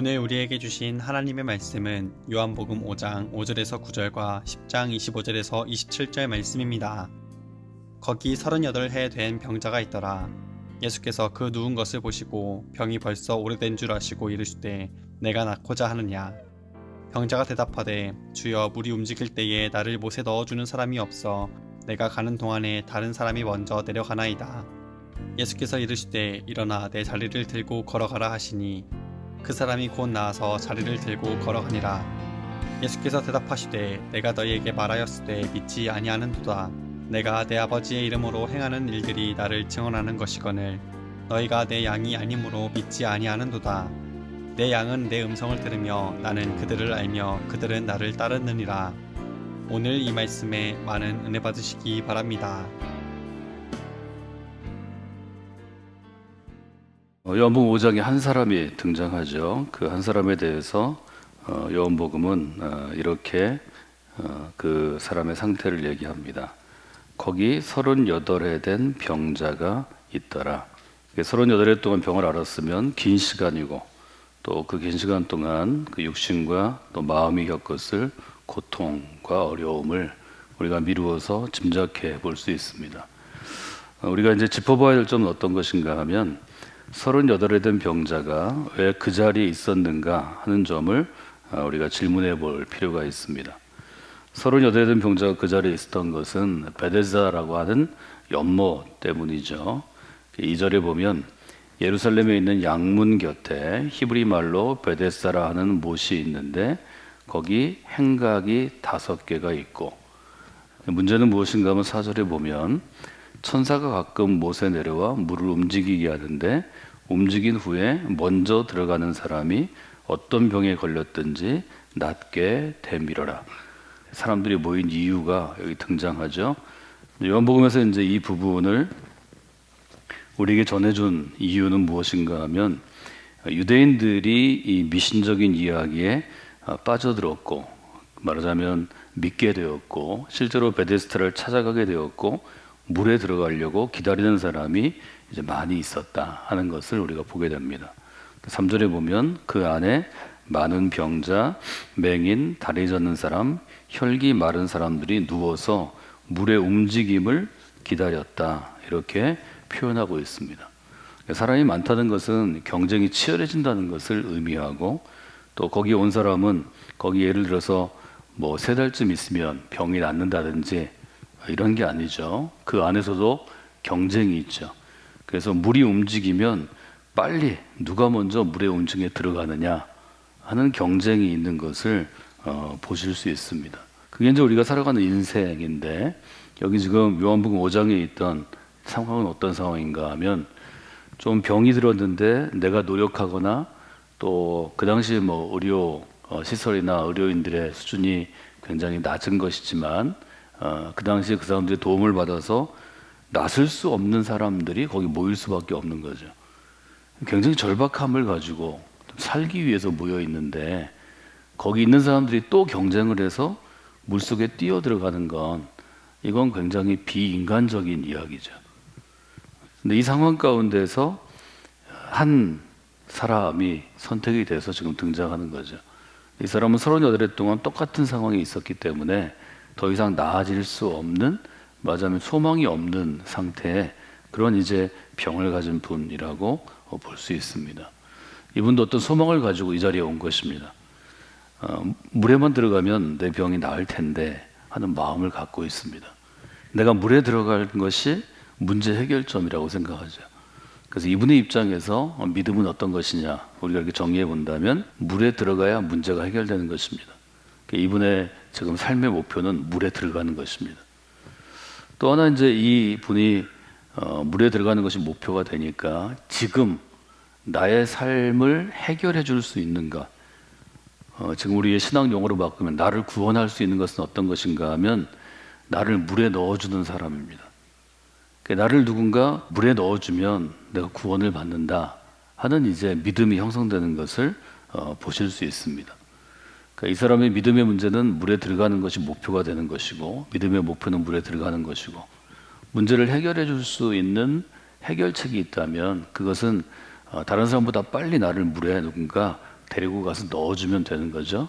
오늘 우리에게 주신 하나님의 말씀은 요한복음 5장 5절에서 9절과 10장 25절에서 27절 말씀입니다. 거기 38해 된 병자가 있더라. 예수께서 그 누운 것을 보시고 병이 벌써 오래된 줄 아시고 이르시되 내가 낫고자 하느냐. 병자가 대답하되 주여 물이 움직일 때에 나를 못에 넣어주는 사람이 없어 내가 가는 동안에 다른 사람이 먼저 내려가나이다. 예수께서 이르시되 일어나 내 자리를 들고 걸어가라 하시니 그 사람이 곧 나와서 자리를 들고 걸어가니라. 예수께서 대답하시되 내가 너희에게 말하였으되 믿지 아니하는도다. 내가 내 아버지의 이름으로 행하는 일들이 나를 증언하는 것이거늘 너희가 내 양이 아니므로 믿지 아니하는도다. 내 양은 내 음성을 들으며 나는 그들을 알며 그들은 나를 따르느니라. 오늘 이 말씀에 많은 은혜 받으시기 바랍니다. 요한복음 5장에 한 사람이 등장하죠. 그 한 사람에 대해서 어, 요한복음은 어, 이렇게 어, 그 사람의 상태를 얘기합니다. 거기 38해 된 병자가 있더라. 38해 동안 병을 앓았으면 긴 시간이고 또 그 긴 시간 동안 그 육신과 또 마음이 겪었을 고통과 어려움을 우리가 미루어서 짐작해 볼 수 있습니다. 어, 우리가 이제 짚어봐야 될 점은 어떤 것인가 하면 38에 된 병자가 왜 그 자리에 있었는가 하는 점을 어, 우리가 질문해 볼 필요가 있습니다. 38에 된 병자가 그 자리에 있었던 것은 베데스다라고 하는 연못 때문이죠. 이 절에 보면 예루살렘에 있는 양문 곁에 히브리 말로 베데스다라 하는 못이 있는데 거기 행각이 다섯 개가 있고 문제는 무엇인가 하면 사절에 보면 천사가 가끔 못에 내려와 물을 움직이게 하는데 움직인 후에 먼저 들어가는 사람이 어떤 병에 걸렸든지 낫게 되밀어라. 사람들이 모인 이유가 여기 등장하죠. 요한복음에서 이제 이 부분을 우리에게 전해준 이유는 무엇인가 하면 유대인들이 이 미신적인 이야기에 빠져들었고 말하자면 믿게 되었고 실제로 베데스타를 찾아가게 되었고 물에 들어가려고 기다리는 사람이 이제 많이 있었다 하는 것을 우리가 보게 됩니다. 3절에 보면 그 안에 많은 병자, 맹인, 다리 젖는 사람, 혈기 마른 사람들이 누워서 물의 움직임을 기다렸다. 이렇게 표현하고 있습니다. 사람이 많다는 것은 경쟁이 치열해진다는 것을 의미하고 또 거기 온 사람은 거기 예를 들어서 뭐 세 달쯤 있으면 병이 낫는다든지 이런 게 아니죠. 그 안에서도 경쟁이 있죠. 그래서 물이 움직이면 빨리 누가 먼저 물의 움직임에 들어가느냐 하는 경쟁이 있는 것을 어, 보실 수 있습니다. 그게 이제 우리가 살아가는 인생인데 여기 지금 요한복음 5장에 있던 상황은 어떤 상황인가 하면 좀 병이 들었는데 내가 노력하거나 또 그 당시 뭐 의료 어, 시설이나 의료인들의 수준이 굉장히 낮은 것이지만 어, 그 당시에 그 사람들이 도움을 받아서 나설 수 없는 사람들이 거기 모일 수밖에 없는 거죠. 굉장히 절박함을 가지고 살기 위해서 모여 있는데 거기 있는 사람들이 또 경쟁을 해서 물 속에 뛰어 들어가는 건 이건 굉장히 비인간적인 이야기죠. 근데 이 상황 가운데서 한 사람이 선택이 돼서 지금 등장하는 거죠. 이 사람은 38해 동안 똑같은 상황에 있었기 때문에 더 이상 나아질 수 없는 맞아면 소망이 없는 상태에 그런 이제 병을 가진 분이라고 볼 수 있습니다. 이분도 어떤 소망을 가지고 이 자리에 온 것입니다. 어, 물에만 들어가면 내 병이 나을 텐데 하는 마음을 갖고 있습니다. 내가 물에 들어갈 것이 문제 해결점이라고 생각하죠. 그래서 이분의 입장에서 믿음은 어떤 것이냐 우리가 이렇게 정리해 본다면 물에 들어가야 문제가 해결되는 것입니다. 이분의 지금 삶의 목표는 물에 들어가는 것입니다. 또 하나 이제 이 분이 어, 물에 들어가는 것이 목표가 되니까 지금 나의 삶을 해결해 줄 수 있는가? 어, 지금 우리의 신앙 용어로 바꾸면 나를 구원할 수 있는 것은 어떤 것인가 하면 나를 물에 넣어주는 사람입니다. 그러니까 나를 누군가 물에 넣어주면 내가 구원을 받는다 하는 이제 믿음이 형성되는 것을 어, 보실 수 있습니다. 그러니까 이 사람의 믿음의 문제는 물에 들어가는 것이 목표가 되는 것이고 믿음의 목표는 물에 들어가는 것이고 문제를 해결해 줄 수 있는 해결책이 있다면 그것은 어, 다른 사람보다 빨리 나를 물에 누군가 데리고 가서 넣어주면 되는 거죠.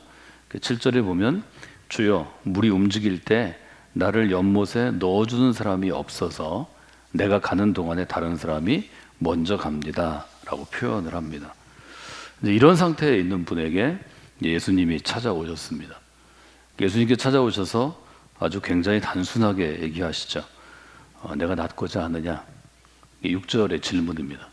7절에 보면 주여 물이 움직일 때 나를 연못에 넣어주는 사람이 없어서 내가 가는 동안에 다른 사람이 먼저 갑니다 라고 표현을 합니다. 이런 상태에 있는 분에게 예수님이 찾아오셨습니다. 예수님께 찾아오셔서 아주 굉장히 단순하게 얘기하시죠. 어, 내가 낫고자 하느냐? 6절의 질문입니다.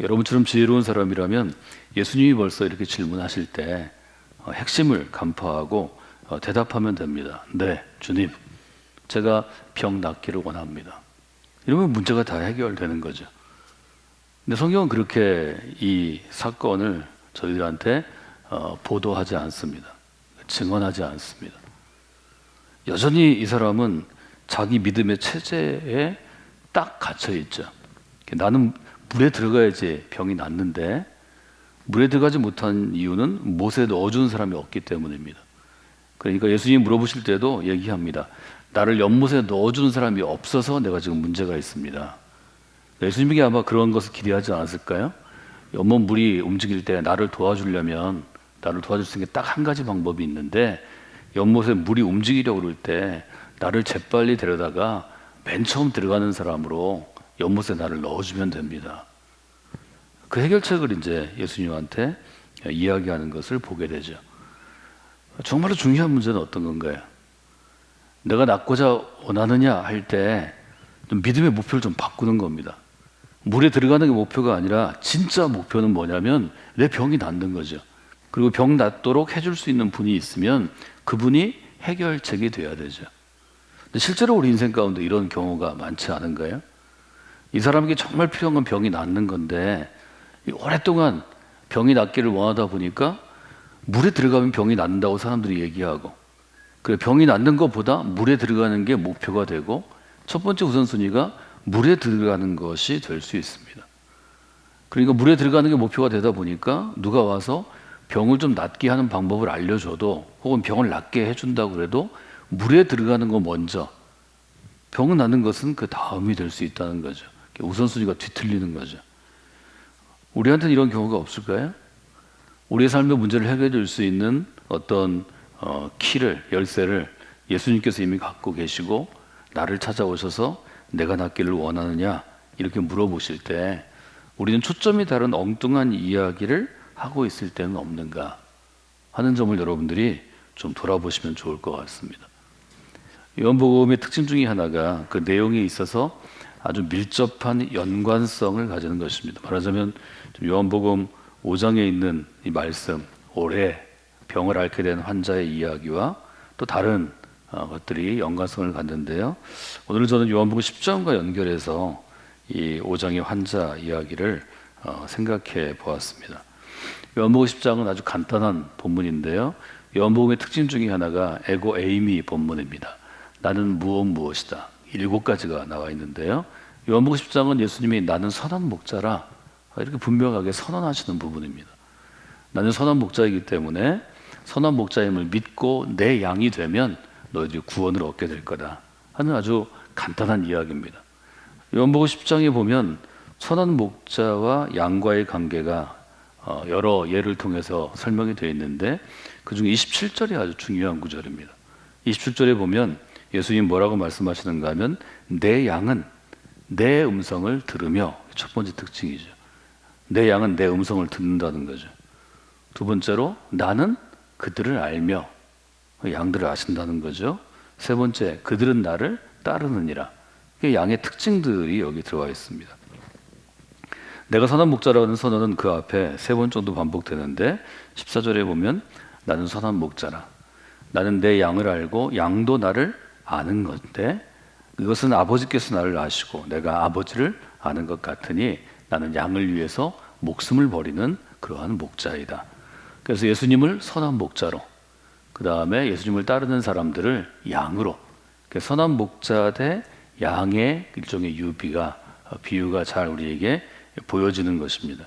여러분처럼 지혜로운 사람이라면 예수님이 벌써 이렇게 질문하실 때 어, 핵심을 간파하고 어, 대답하면 됩니다. 네, 주님. 제가 병 낫기를 원합니다. 이러면 문제가 다 해결되는 거죠. 근데 성경은 그렇게 이 사건을 저희들한테 어, 보도하지 않습니다. 증언하지 않습니다. 여전히 이 사람은 자기 믿음의 체제에 딱 갇혀 있죠. 나는 물에 들어가야지 병이 낫는데 물에 들어가지 못한 이유는 못에 넣어주는 사람이 없기 때문입니다. 그러니까 예수님이 물어보실 때도 얘기합니다. 나를 연못에 넣어주는 사람이 없어서 내가 지금 문제가 있습니다. 예수님이 아마 그런 것을 기대하지 않았을까요? 연못 물이 움직일 때 나를 도와주려면 나를 도와줄 수 있는 게 딱 한 가지 방법이 있는데 연못에 물이 움직이려고 그럴 때 나를 재빨리 데려다가 맨 처음 들어가는 사람으로 연못에 나를 넣어주면 됩니다. 그 해결책을 이제 예수님한테 이야기하는 것을 보게 되죠. 정말로 중요한 문제는 어떤 건가요? 내가 낫고자 원하느냐 할때 믿음의 목표를 좀 바꾸는 겁니다. 물에 들어가는 게 목표가 아니라 진짜 목표는 뭐냐면 내 병이 낫는 거죠. 그리고 병 낫도록 해줄 수 있는 분이 있으면 그분이 해결책이 돼야 되죠. 근데 실제로 우리 인생 가운데 이런 경우가 많지 않은가요? 이 사람에게 정말 필요한 건 병이 낫는 건데 오랫동안 병이 낫기를 원하다 보니까 물에 들어가면 병이 낫는다고 사람들이 얘기하고 그래 병이 낫는 것보다 물에 들어가는 게 목표가 되고 첫 번째 우선순위가 물에 들어가는 것이 될 수 있습니다. 그러니까 물에 들어가는 게 목표가 되다 보니까 누가 와서 병을 좀 낫게 하는 방법을 알려줘도 혹은 병을 낫게 해준다고 그래도 물에 들어가는 거 먼저 병을 낫는 것은 그 다음이 될 수 있다는 거죠. 우선순위가 뒤틀리는 거죠. 우리한테는 이런 경우가 없을까요? 우리의 삶의 문제를 해결해 줄 수 있는 어떤 어, 키를 열쇠를 예수님께서 이미 갖고 계시고 나를 찾아오셔서 내가 낫기를 원하느냐 이렇게 물어보실 때 우리는 초점이 다른 엉뚱한 이야기를 하고 있을 때는 없는가 하는 점을 여러분들이 좀 돌아보시면 좋을 것 같습니다. 요한복음의 특징 중에 하나가 그 내용에 있어서 아주 밀접한 연관성을 가지는 것입니다. 말하자면 요한복음 5장에 있는 이 말씀, 올해 병을 앓게 된 환자의 이야기와 또 다른 어, 것들이 연관성을 갖는데요. 오늘 저는 요한복음 10장과 연결해서 이 5장의 환자 이야기를 어, 생각해 보았습니다. 요한복음 10장은 아주 간단한 본문인데요. 요한복음의 특징 중에 하나가 에고 에이미 본문입니다. 나는 무엇 무엇이다. 일곱 가지가 나와 있는데요. 요한복음 10장은 예수님이 나는 선한 목자라 이렇게 분명하게 선언하시는 부분입니다. 나는 선한 목자이기 때문에 선한 목자임을 믿고 내 양이 되면 너희들이 구원을 얻게 될 거다 하는 아주 간단한 이야기입니다. 요한복음 10장에 보면 선한 목자와 양과의 관계가 어, 여러 예를 통해서 설명이 되어 있는데 그중 27절이 아주 중요한 구절입니다. 27절에 보면 예수님 뭐라고 말씀하시는가 하면 내 양은 내 음성을 들으며 첫 번째 특징이죠. 내 양은 내 음성을 듣는다는 거죠. 두 번째로 나는 그들을 알며 양들을 아신다는 거죠. 세 번째 그들은 나를 따르느니라. 양의 특징들이 여기 들어와 있습니다. 내가 선한 목자라는 선언은 그 앞에 세 번 정도 반복되는데 14절에 보면 나는 선한 목자라. 나는 내 양을 알고 양도 나를 아는 건데 이것은 아버지께서 나를 아시고 내가 아버지를 아는 것 같으니 나는 양을 위해서 목숨을 버리는 그러한 목자이다. 그래서 예수님을 선한 목자로 그 다음에 예수님을 따르는 사람들을 양으로 선한 목자 대 양의 일종의 유비가 비유가 잘 우리에게 보여지는 것입니다.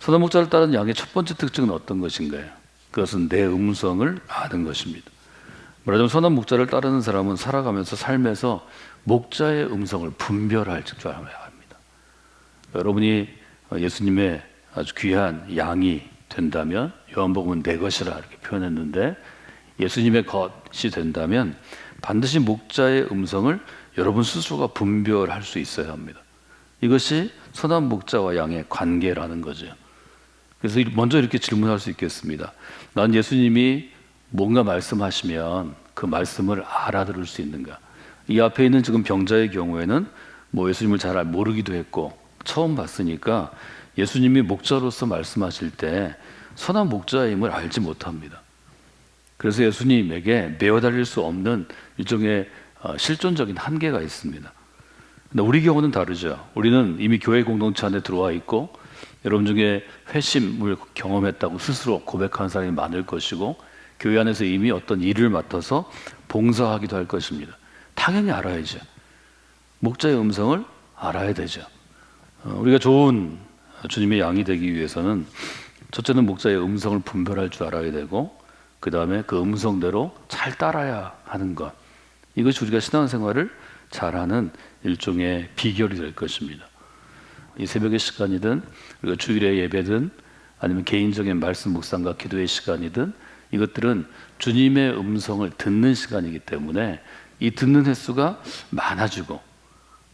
선한 목자를 따르는 양의 첫 번째 특징은 어떤 것인가요? 그것은 내 음성을 아는 것입니다. 말하자면 선한 목자를 따르는 사람은 살아가면서 삶에서 목자의 음성을 분별할 줄 알아야 합니다. 여러분이 예수님의 아주 귀한 양이 된다면 요한복음은 내 것이라 이렇게 표현했는데 예수님의 것이 된다면 반드시 목자의 음성을 여러분 스스로가 분별할 수 있어야 합니다. 이것이 선한 목자와 양의 관계라는 거죠. 그래서 먼저 이렇게 질문할 수 있겠습니다. 난 예수님이 뭔가 말씀하시면 그 말씀을 알아들을 수 있는가? 이 앞에 있는 지금 병자의 경우에는 뭐 예수님을 잘 모르기도 했고 처음 봤으니까 예수님이 목자로서 말씀하실 때 선한 목자임을 알지 못합니다. 그래서 예수님에게 매어 달릴 수 없는 일종의 어, 실존적인 한계가 있습니다. 근데 우리 경우는 다르죠. 우리는 이미 교회 공동체 안에 들어와 있고 여러분 중에 회심을 경험했다고 스스로 고백하는 사람이 많을 것이고 교회 안에서 이미 어떤 일을 맡아서 봉사하기도 할 것입니다. 당연히 알아야죠. 목자의 음성을 알아야 되죠. 어, 우리가 좋은 주님의 양이 되기 위해서는 첫째는 목자의 음성을 분별할 줄 알아야 되고 그 다음에 그 음성대로 잘 따라야 하는 것 이것이 우리가 신앙생활을 잘하는 일종의 비결이 될 것입니다. 이 새벽의 시간이든 그리고 주일의 예배든 아니면 개인적인 말씀 묵상과 기도의 시간이든 이것들은 주님의 음성을 듣는 시간이기 때문에 이 듣는 횟수가 많아지고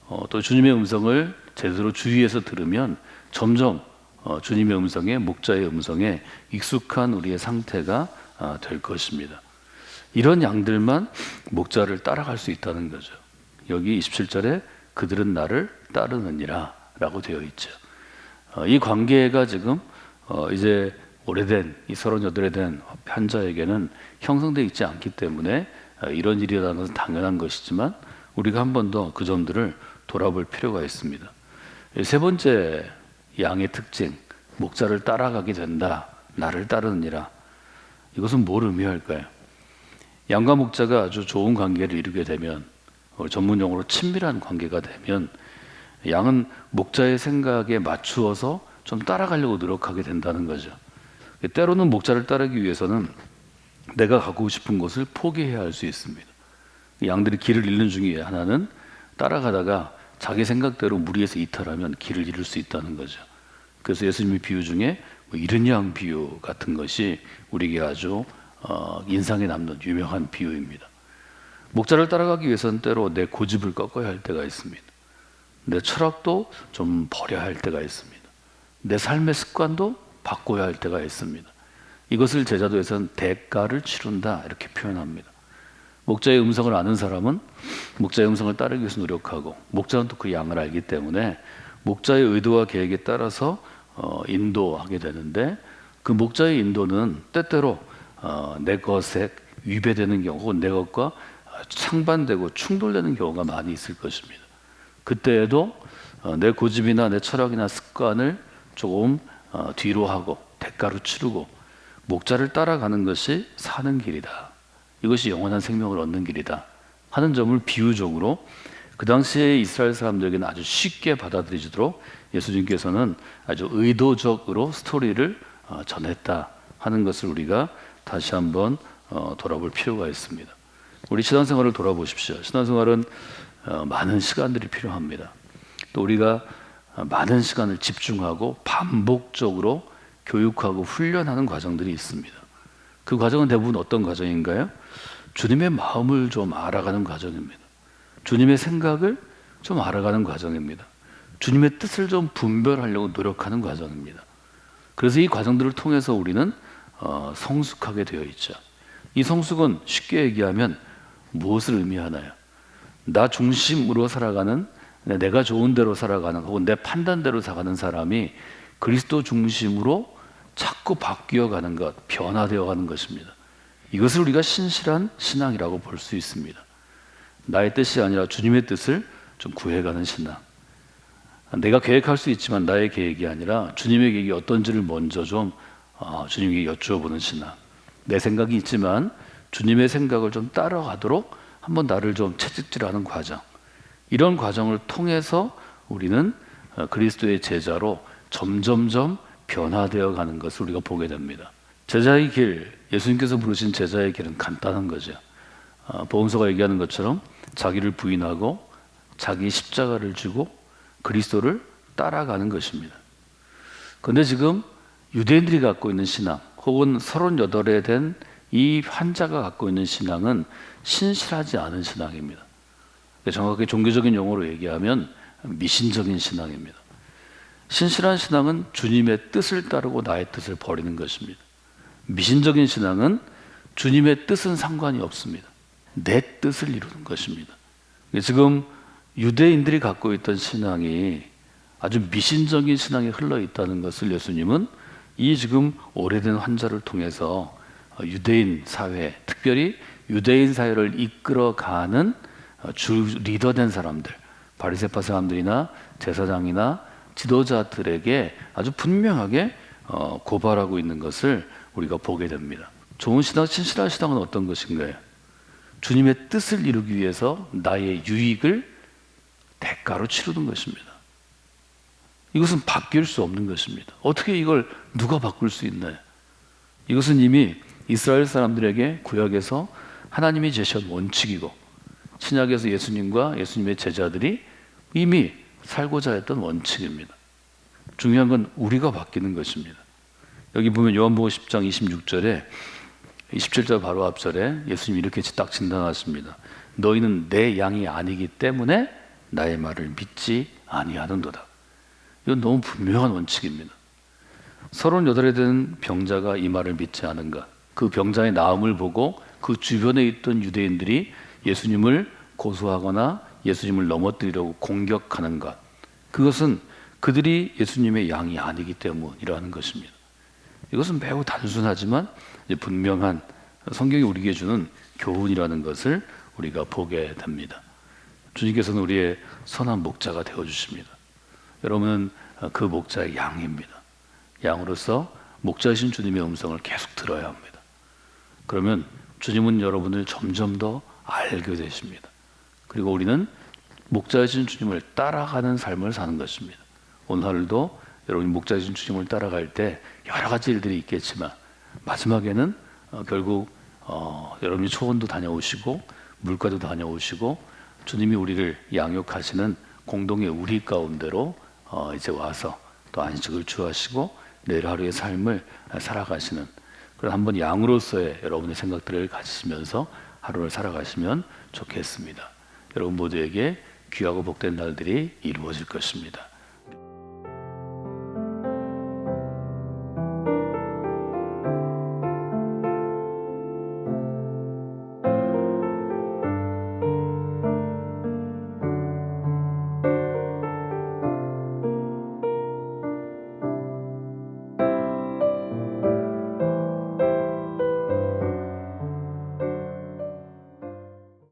어, 또 주님의 음성을 제대로 주위에서 들으면 점점 어, 주님의 음성에 목자의 음성에 익숙한 우리의 상태가 아, 될 것입니다. 이런 양들만 목자를 따라갈 수 있다는 거죠. 여기 27절에 그들은 나를 따르느니라 라고 되어 있죠. 어, 이 관계가 지금 어, 이제 오래된 이 38에 된 환자에게는 형성되어 있지 않기 때문에 어, 이런 일이라는 것은 당연한 것이지만 우리가 한 번 더 그 점들을 돌아볼 필요가 있습니다. 세 번째 양의 특징, 목자를 따라가게 된다. 나를 따르느니라. 이것은 뭘 의미할까요? 양과 목자가 아주 좋은 관계를 이루게 되면 어, 전문 용어로 친밀한 관계가 되면 양은 목자의 생각에 맞추어서 좀 따라가려고 노력하게 된다는 거죠. 때로는 목자를 따르기 위해서는 내가 가고 싶은 곳을 포기해야 할 수 있습니다. 양들이 길을 잃는 중에 하나는 따라가다가 자기 생각대로 무리해서 이탈하면 길을 잃을 수 있다는 거죠. 그래서 예수님의 비유 중에 뭐 이른 양 비유 같은 것이 우리에게 아주 어, 인상에 남는 유명한 비유입니다. 목자를 따라가기 위해서는 때로 내 고집을 꺾어야 할 때가 있습니다. 내 철학도 좀 버려야 할 때가 있습니다. 내 삶의 습관도 바꿔야 할 때가 있습니다. 이것을 제자도에서는 대가를 치른다 이렇게 표현합니다. 목자의 음성을 아는 사람은 목자의 음성을 따르기 위해서 노력하고 목자는 또 그 양을 알기 때문에 목자의 의도와 계획에 따라서 어, 인도하게 되는데 그 목자의 인도는 때때로 어, 내 것에 위배되는 경우 혹은 내 것과 상반되고 충돌되는 경우가 많이 있을 것입니다. 그때에도 어, 내 고집이나 내 철학이나 습관을 조금 어, 뒤로 하고 대가로 치르고 목자를 따라가는 것이 사는 길이다. 이것이 영원한 생명을 얻는 길이다. 하는 점을 비유적으로 그 당시에 이스라엘 사람들에게는 아주 쉽게 받아들이도록 예수님께서는 아주 의도적으로 스토리를 어, 전했다 하는 것을 우리가 다시 한번 어, 돌아볼 필요가 있습니다. 우리 신앙생활을 돌아보십시오. 신앙생활은 어, 많은 시간들이 필요합니다. 또 우리가 많은 시간을 집중하고 반복적으로 교육하고 훈련하는 과정들이 있습니다. 그 과정은 대부분 어떤 과정인가요? 주님의 마음을 좀 알아가는 과정입니다. 주님의 생각을 좀 알아가는 과정입니다. 주님의 뜻을 좀 분별하려고 노력하는 과정입니다. 그래서 이 과정들을 통해서 우리는 어, 성숙하게 되어 있죠. 이 성숙은 쉽게 얘기하면 무엇을 의미하나요? 나 중심으로 살아가는 내가 좋은 대로 살아가는 혹은 내 판단대로 살아가는 사람이 그리스도 중심으로 자꾸 바뀌어 가는 것, 변화되어 가는 것입니다. 이것을 우리가 신실한 신앙이라고 볼 수 있습니다. 나의 뜻이 아니라 주님의 뜻을 좀 구해가는 신앙. 내가 계획할 수 있지만 나의 계획이 아니라 주님의 계획이 어떤지를 먼저 좀 어, 주님에게 여쭈어보는 신앙. 내 생각이 있지만 주님의 생각을 좀 따라가도록 한번 나를 좀 채찍질하는 과정. 이런 과정을 통해서 우리는 어, 그리스도의 제자로 점점점 변화되어 가는 것을 우리가 보게 됩니다. 제자의 길, 예수님께서 부르신 제자의 길은 간단한 거죠. 어, 보험서가 얘기하는 것처럼 자기를 부인하고 자기 십자가를 지고 그리스도를 따라가는 것입니다. 그런데 지금 유대인들이 갖고 있는 신앙 혹은 38에 된 이 환자가 갖고 있는 신앙은 신실하지 않은 신앙입니다. 정확하게 종교적인 용어로 얘기하면 미신적인 신앙입니다. 신실한 신앙은 주님의 뜻을 따르고 나의 뜻을 버리는 것입니다. 미신적인 신앙은 주님의 뜻은 상관이 없습니다. 내 뜻을 이루는 것입니다. 지금 유대인들이 갖고 있던 신앙이 아주 미신적인 신앙이 흘러 있다는 것을 예수님은 이 지금 오래된 환자를 통해서 유대인 사회, 특별히 유대인 사회를 이끌어가는 주 리더된 사람들, 바리새파 사람들이나 제사장이나 지도자들에게 아주 분명하게 어, 고발하고 있는 것을 우리가 보게 됩니다. 좋은 신앙, 신실한 신앙은 어떤 것인가요? 주님의 뜻을 이루기 위해서 나의 유익을 대가로 치르는 것입니다. 이것은 바뀔 수 없는 것입니다. 어떻게 이걸 누가 바꿀 수 있나요? 이것은 이미 이스라엘 사람들에게 구약에서 하나님이 제시한 원칙이고 신약에서 예수님과 예수님의 제자들이 이미 살고자 했던 원칙입니다. 중요한 건 우리가 바뀌는 것입니다. 여기 보면 요한복음 10장 26절에 27절 바로 앞절에 예수님이 이렇게 딱 진단하십니다. 너희는 내 양이 아니기 때문에 나의 말을 믿지 아니하는도다. 이건 너무 분명한 원칙입니다. 38에 된 병자가 이 말을 믿지 않은가? 그 병자의 나음을 보고 그 주변에 있던 유대인들이 예수님을 고소하거나 예수님을 넘어뜨리려고 공격하는 것. 그것은 그들이 예수님의 양이 아니기 때문이라는 것입니다. 이것은 매우 단순하지만 분명한 성경이 우리에게 주는 교훈이라는 것을 우리가 보게 됩니다. 주님께서는 우리의 선한 목자가 되어 주십니다. 여러분은 그 목자의 양입니다. 양으로서 목자이신 주님의 음성을 계속 들어야 합니다. 그러면 주님은 여러분을 점점 더 알게 되십니다. 그리고 우리는 목자이신 주님을 따라가는 삶을 사는 것입니다. 오늘도 여러분이 목자이신 주님을 따라갈 때 여러 가지 일들이 있겠지만 마지막에는 어, 결국 어, 여러분이 초원도 다녀오시고 물가도 다녀오시고 주님이 우리를 양육하시는 공동의 우리 가운데로 어, 이제 와서 또 안식을 주하시고 내일 하루의 삶을 살아가시는 그런 한번 양으로서의 여러분의 생각들을 가지시면서 하루를 살아가시면 좋겠습니다. 여러분 모두에게 귀하고 복된 날들이 이루어질 것입니다.